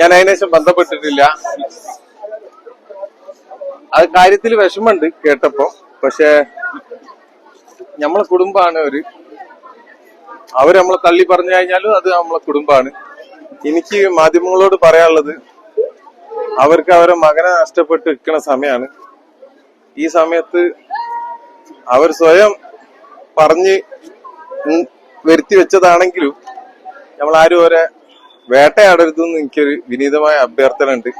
ഞാൻ അതിനുശേഷം ബന്ധപ്പെട്ടിട്ടില്ല. അത് കാര്യത്തിൽ വിഷമമുണ്ട് കേട്ടപ്പോ. പക്ഷെ നമ്മളെ കുടുംബാണ് അവർ. അവർ നമ്മളെ തള്ളി പറഞ്ഞു കഴിഞ്ഞാലും അത് നമ്മളെ കുടുംബാണ് എനിക്ക് മാധ്യമങ്ങളോട് പറയാനുള്ളത് അവർക്ക് അവരെ മകനെ നഷ്ടപ്പെട്ട് നിൽക്കുന്ന സമയമാണ് ഈ സമയത്ത് അവർ സ്വയം പറഞ്ഞ് വരുത്തി വെച്ചതാണെങ്കിലും നമ്മൾ ആരും അവരെ വേട്ടയാടരുതെന്ന് എനിക്കൊരു വിനീതമായ അഭ്യർത്ഥന ഉണ്ട്.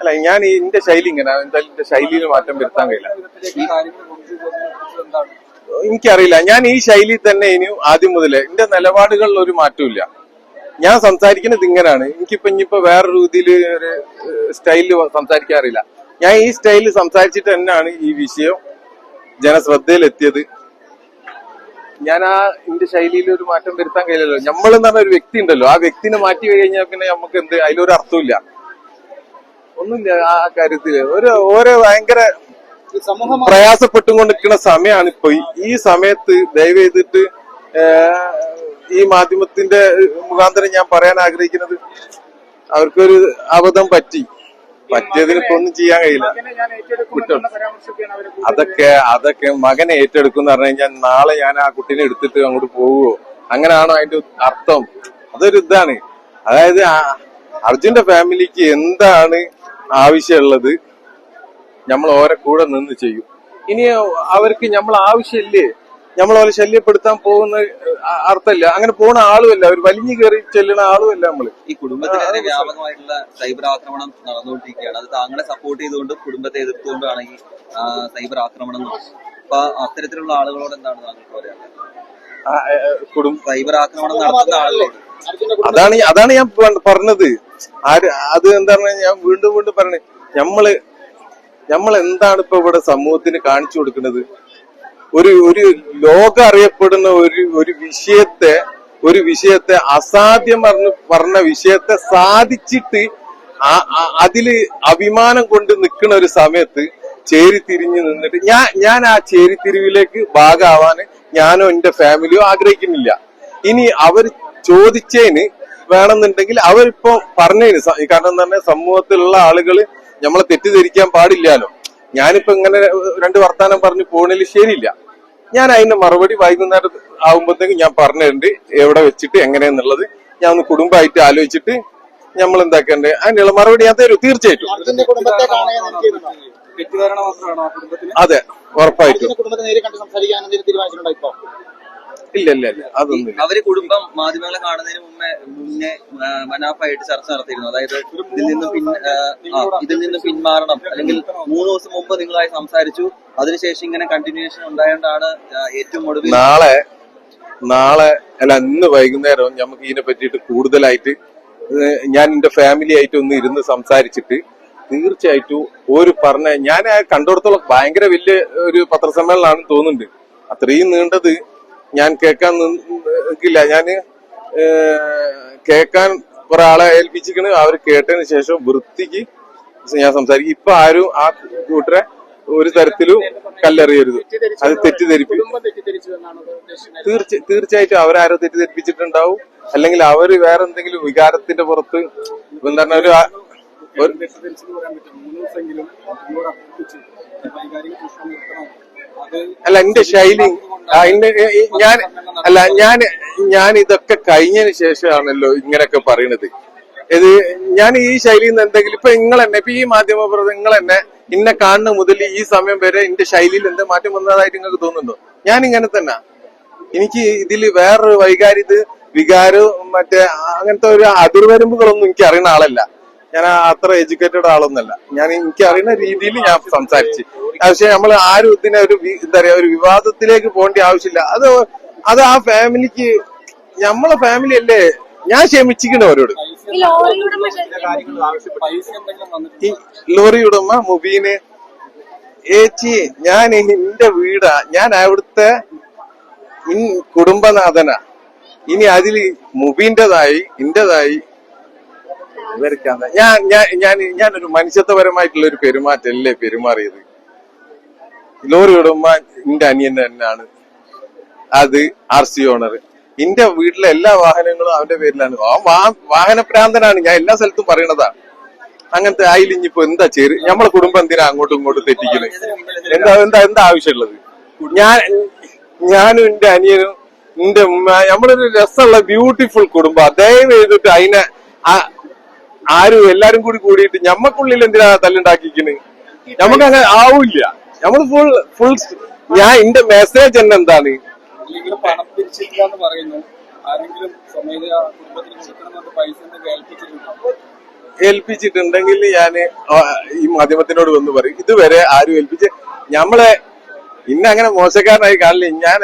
അല്ല ഞാൻ എന്റെ ശൈലി ഇങ്ങനെ എന്തായാലും എന്റെ ശൈലിയിൽ മാറ്റം വരുത്താൻ കഴിയില്ല. എനിക്കറിയില്ല. ഞാൻ ഈ ശൈലി തന്നെ ഇനിയും ആദ്യം മുതലേ എന്റെ നിലപാടുകളിൽ ഒരു മാറ്റമില്ല ഞാൻ സംസാരിക്കുന്നത് ഇങ്ങനെയാണ്. എനിക്കിപ്പോ ഇനിയിപ്പോ വേറെ രീതിയിൽ ഒരു സ്റ്റൈലിൽ സംസാരിക്കാറില്ല. ഞാൻ ഈ സ്റ്റൈലിൽ സംസാരിച്ചിട്ട് തന്നെയാണ് ഈ വിഷയം ജനശ്രദ്ധയിൽ എത്തിയത് ഞാൻ ആ എന്റെ ശൈലിയിൽ ഒരു മാറ്റം വരുത്താൻ കഴിയില്ലല്ലോ. നമ്മൾ എന്ന് പറഞ്ഞ ഒരു വ്യക്തി ഉണ്ടല്ലോ. ആ വ്യക്തിനെ മാറ്റി കഴിഞ്ഞാൽ പിന്നെ നമുക്ക് എന്ത്? അതിലൊരു അർത്ഥമില്ല ഒന്നുമില്ല ആ കാര്യത്തിൽ. ഒരു ഓരോ ഭയങ്കര പ്രയാസപ്പെട്ടും സമൂഹം പ്രയാസപ്പെട്ടുകൊണ്ടിരിക്കുന്ന സമയമാണ് ഇപ്പൊ ഈ സമയത്ത് ദയവ് ചെയ്തിട്ട് ഈ മാധ്യമത്തിന്റെ മുഖാന്തരം ഞാൻ പറയാൻ ആഗ്രഹിക്കുന്നത് അവർക്കൊരു അബദ്ധം പറ്റി. പറ്റിയതിന് ഇപ്പൊ ഒന്നും ചെയ്യാൻ കഴിയില്ല. അതൊക്കെ അതൊക്കെ മകനെ ഏറ്റെടുക്കും എന്ന് പറഞ്ഞു കഴിഞ്ഞാൽ നാളെ ഞാൻ ആ കുട്ടീനെ എടുത്തിട്ട് അങ്ങോട്ട് പോവുമോ അങ്ങനെയാണ് അതിന്റെ അർത്ഥം? അതൊരു ഇതാണ്. അതായത് അർജുന്റെ ഫാമിലിക്ക് എന്താണ് ആവശ്യമുള്ളത് നമ്മൾ ഓരെ കൂടെ നിന്ന് ചെയ്യും. ഇനി അവർക്ക് നമ്മൾ ആവശ്യമില്ലേ? നമ്മൾ അവരെ ശല്യപ്പെടുത്താൻ പോകുന്ന അർത്ഥമില്ല. അങ്ങനെ പോണ ആളുമല്ല. അവർ വലിഞ്ഞു കയറി ചെല്ലുന്ന ആളുമല്ല നമ്മൾ. ഈ കുടുംബത്തിനെതിരെ വ്യാപകമായിട്ടുള്ള സൈബർ ആക്രമണം നടന്നുകൊണ്ടിരിക്കുകയാണ്. അത് താങ്കളെ സപ്പോർട്ട് ചെയ്തുകൊണ്ട് കുടുംബത്തെ എതിർത്തുകൊണ്ടാണ് ഈ സൈബർ ആക്രമണം. അപ്പൊ അത്തരത്തിലുള്ള ആളുകളോട് എന്താണ് താങ്കൾക്ക് പറയാനുള്ളത്? കുടുംബ സൈബർ ആക്രമണം നടത്തുന്ന ആളുകളോട്. അതാണ് അതാണ് ഞാൻ പറഞ്ഞത്. ആര് അത് എന്താണ് ഞാൻ വീണ്ടും വീണ്ടും പറഞ്ഞത് നമ്മൾ നമ്മൾ എന്താണ് ഇപ്പൊ ഇവിടെ സമൂഹത്തിന് കാണിച്ചു കൊടുക്കുന്നത്? ഒരു ഒരു ലോകം അറിയപ്പെടുന്ന ഒരു ഒരു വിഷയത്തെ ഒരു വിഷയത്തെ അസാധ്യം പറഞ്ഞു പറഞ്ഞ വിഷയത്തെ സാധിച്ചിട്ട് അതിൽ അഭിമാനം കൊണ്ട് നിൽക്കുന്ന ഒരു സമയത്ത് ചേരി തിരിഞ്ഞു നിന്നിട്ട് ഞാൻ ഞാൻ ആ ചേരി തിരിവിലേക്ക് ഭാഗമാവാന് ഞാനോ എന്റെ ഫാമിലിയോ ആഗ്രഹിക്കുന്നില്ല. ഇനി അവർ ചോദിച്ചതിന് വേണമെന്നുണ്ടെങ്കിൽ അവരിപ്പോ പറഞ്ഞതിന് സ- കാരണം തന്നെ സമൂഹത്തിലുള്ള ആളുകൾ നമ്മളെ തെറ്റിദ്ധരിക്കാൻ പാടില്ലല്ലോ. ഞാനിപ്പോ ഇങ്ങനെ രണ്ട് വർത്താനം പറഞ്ഞ് പോണിൽ ശരിയില്ല. ഞാൻ അതിന്റെ മറുപടി വൈകുന്നേരം ആകുമ്പോഴത്തേക്കും ഞാൻ പറഞ്ഞിട്ടുണ്ട് എവിടെ വെച്ചിട്ട് എങ്ങനെയാന്നുള്ളത്. ഞാൻ ഒന്ന് കുടുംബമായിട്ട് ആലോചിച്ചിട്ട് നമ്മൾ എന്താക്കണ്ടേ അതിനുള്ള മറുപടി ഞാൻ തരും തീർച്ചയായിട്ടും. അതെ ഉറപ്പായിട്ടും. ഇല്ല ഇല്ല ഇല്ല അതൊന്നും അവർ കുടുംബം മാധ്യമങ്ങളെ കാണുന്നതിന് മുമ്പേ മുന്നേ മനാഫായിട്ട് ചർച്ച നടത്തിയിരുന്നു. അതായത് ഇതിൽ നിന്ന് പിൻ ഇതിൽ നിന്ന് പിന്മാറണം. അല്ലെങ്കിൽ മൂന്ന് ദിവസം മുമ്പ് നിങ്ങളായി സംസാരിച്ചു. അതിനുശേഷം ഇങ്ങനെ കണ്ടിന്യൂഷൻ ഉണ്ടായതുകൊണ്ടാണ് ഏറ്റവും ഒടുവിൽ നാളെ നാളെ അല്ല ഇന്ന് വൈകുന്നേരം നമുക്ക് ഇതിനെ പറ്റിയിട്ട് കൂടുതലായിട്ട് ഞാൻ എന്റെ ഫാമിലി ആയിട്ട് ഒന്ന് ഇരുന്ന് സംസാരിച്ചിട്ട് തീർച്ചയായിട്ടും ഒരു പറഞ്ഞ ഞാൻ കണ്ടിടത്തോളം ഭയങ്കര വലിയ ഒരു പത്രസമ്മേളനമാണെന്ന് തോന്നുന്നുണ്ട്. അത്രയും നീണ്ടത് ഞാൻ കേൾക്കാൻ നിൽക്കില്ല ഞാൻ കേൾക്കാൻ കുറെ ആളെ ഏൽപ്പിച്ചിരിക്കണ്. അവർ കേട്ടതിന് ശേഷം വൃത്തിക്ക് ഞാൻ സംസാരിക്കും. ഇപ്പൊ ആരും ആ കൂട്ടരെ ഒരു തരത്തിലും കല്ലെറിയരുത്. അത് തെറ്റിദ്ധരിപ്പിക്കും. ഉദ്ദേശിക്കുന്നത്. തീർച്ച തീർച്ചയായിട്ടും അവരാരോ തെറ്റിദ്ധരിപ്പിച്ചിട്ടുണ്ടാവും. അല്ലെങ്കിൽ അവർ വേറെ എന്തെങ്കിലും വികാരത്തിന്റെ പുറത്ത് എന്താണ് ഒരു അല്ല എന്റെ ശൈലി ഞാൻ അല്ല ഞാൻ ഞാൻ ഇതൊക്കെ കഴിഞ്ഞതിന് ശേഷമാണല്ലോ ഇങ്ങനെയൊക്കെ പറയണത്. ഇത് ഞാൻ ഈ ശൈലിയിൽ നിന്ന് എന്തെങ്കിലും ഇപ്പൊ നിങ്ങൾ തന്നെ ഇപ്പൊ ഈ മാധ്യമ നിങ്ങൾ തന്നെ ഇന്നെ കാണുന്ന മുതൽ ഈ സമയം വരെ എന്റെ ശൈലിയിൽ എന്ത് മാറ്റം വന്നതായിട്ട് നിങ്ങൾക്ക് തോന്നുന്നുണ്ടോ? ഞാൻ ഇങ്ങനെ തന്നെ. എനിക്ക് ഇതിൽ വേറൊരു വൈകാരിത് വികാരവും മറ്റേ അങ്ങനത്തെ ഒരു അതിർവരമ്പുകളൊന്നും എനിക്ക് അറിയുന്ന ആളല്ല. ഞാൻ അത്ര എഡ്യൂക്കേറ്റഡ് ആളൊന്നല്ല ഞാൻ എനിക്ക് അറിയുന്ന രീതിയിൽ ഞാൻ സംസാരിച്ച്. പക്ഷെ നമ്മൾ ആരും ഇതിനെ ഒരു എന്താ പറയാ ഒരു വിവാദത്തിലേക്ക് പോകേണ്ട ആവശ്യമില്ല. അത് അത് ആ ഫാമിലിക്ക് നമ്മളെ ഫാമിലി അല്ലേ? ഞാൻ ക്ഷമിച്ചിരിക്കണ അവരോട്. ലോറി ഉടമ മുബീന് ഏച്ചി ഞാൻ എന്റെ വീടാ. ഞാൻ അവിടുത്തെ കുടുംബനാഥനാ. ഇനി അതിൽ മുബീന്റേതായി ഇന്റേതായി ഇവർക്കാണ് ഞാൻ ഞാൻ ഞാൻ ഞാനൊരു മനുഷ്യത്വപരമായിട്ടുള്ള ഒരു പെരുമാറ്റല്ലേ പെരുമാറിയത്? ലോറി ഉടമ എന്റെ അനിയൻ തന്നെയാണ്. അത് ആർ സി ഓണർ. എന്റെ വീട്ടിലെ എല്ലാ വാഹനങ്ങളും അവന്റെ പേരിലാണ്. ആ വാ- വാഹനഭ്രാന്തനാണ്. ഞാൻ എല്ലാ സ്ഥലത്തും പറയണതാ. അങ്ങനത്തെ ഇനിയിപ്പോ എന്താ ചേര് നമ്മളെ കുടുംബം എന്തിനാ അങ്ങോട്ടും ഇങ്ങോട്ടും തെറ്റിക്കുന്നത് എന്താ എന്താ എന്താ ആവശ്യമുള്ളത്? ഞാൻ ഞാനും എന്റെ അനിയനും എന്റെ ഉമ്മ നമ്മളൊരു രസമുള്ള ബ്യൂട്ടിഫുൾ കുടുംബം. ദയവ് ചെയ്തിട്ട് അതിനെ ആരും എല്ലാരും കൂടി കൂടിയിട്ട് ഞമ്മക്കുള്ളിൽ എന്തിനാ തല്ലുണ്ടാക്കിക്കണ്? നമുക്ക് അങ്ങനെ ആവില്ല നമ്മൾ ഫുൾ ഫുൾ ഞാൻ എന്റെ മെസ്സേജ് തന്നെ എന്താണ്? പണം എന്ന് പറയുന്നു. ആരെങ്കിലും ഏൽപ്പിച്ചിട്ടുണ്ടെങ്കിൽ ഞാൻ ഈ മാധ്യമത്തിനോട് വന്ന് പറയും. ഇതുവരെ ആരും ഏൽപ്പിച്ച് ഞമ്മളെ ഇന്ന അങ്ങനെ മോശക്കാരനായി കാണില്ല. ഞാൻ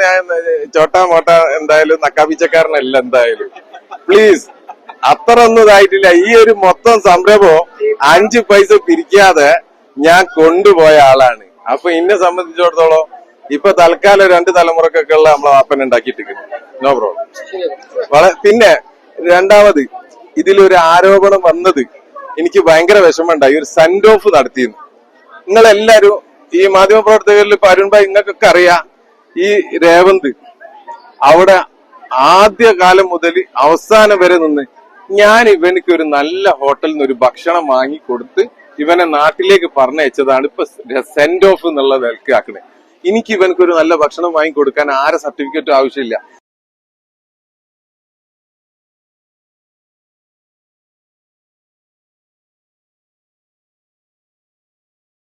ചോട്ടാ മോട്ട എന്തായാലും നക്കാപ്പിച്ചക്കാരനല്ല എന്തായാലും. പ്ലീസ് അത്ര ഒന്നും ഇതായിട്ടില്ല ഈ ഒരു മൊത്തം സംരംഭം അഞ്ച് പൈസ പിരിക്കാതെ ഞാൻ കൊണ്ടുപോയ ആളാണ്. അപ്പൊ എന്നെ സംബന്ധിച്ചിടത്തോളം ഇപ്പൊ തൽക്കാലം രണ്ട് തലമുറക്കൊക്കെ ഉള്ള നമ്മളെ വാപ്പൻ ഉണ്ടാക്കിയിട്ടിരിക്കുന്നു. നോ പ്രോബ്ലം പിന്നെ രണ്ടാമത് ഇതിലൊരു ആരോപണം വന്നത് എനിക്ക് ഭയങ്കര വിഷമമുണ്ടായി. ഒരു സെൻഡ് ഓഫ് നടത്തിയിരുന്നു. നിങ്ങളെല്ലാരും ഈ മാധ്യമപ്രവർത്തകരിൽ ഇപ്പൊ അരുൺ ഭായ് നിങ്ങൾക്കൊക്കെ അറിയാം ഈ രേവന്ത് അവിടെ ആദ്യ കാലം മുതൽ അവസാനം വരെ നിന്ന് ഞാൻ ഇവനക്ക് ഒരു നല്ല ഹോട്ടലിൽ നിന്ന് ഒരു ഭക്ഷണം വാങ്ങി കൊടുത്ത് ഇവനെ നാട്ടിലേക്ക് പറഞ്ഞയച്ചതാണ് ഇപ്പൊ സെൻഡ് ഓഫ് എന്നുള്ള നിലയ്ക്ക് ആക്കണേ. എനിക്ക് ഇവനക്ക് ഒരു നല്ല ഭക്ഷണം വാങ്ങി കൊടുക്കാൻ ആരെ സർട്ടിഫിക്കറ്റും ആവശ്യമില്ല.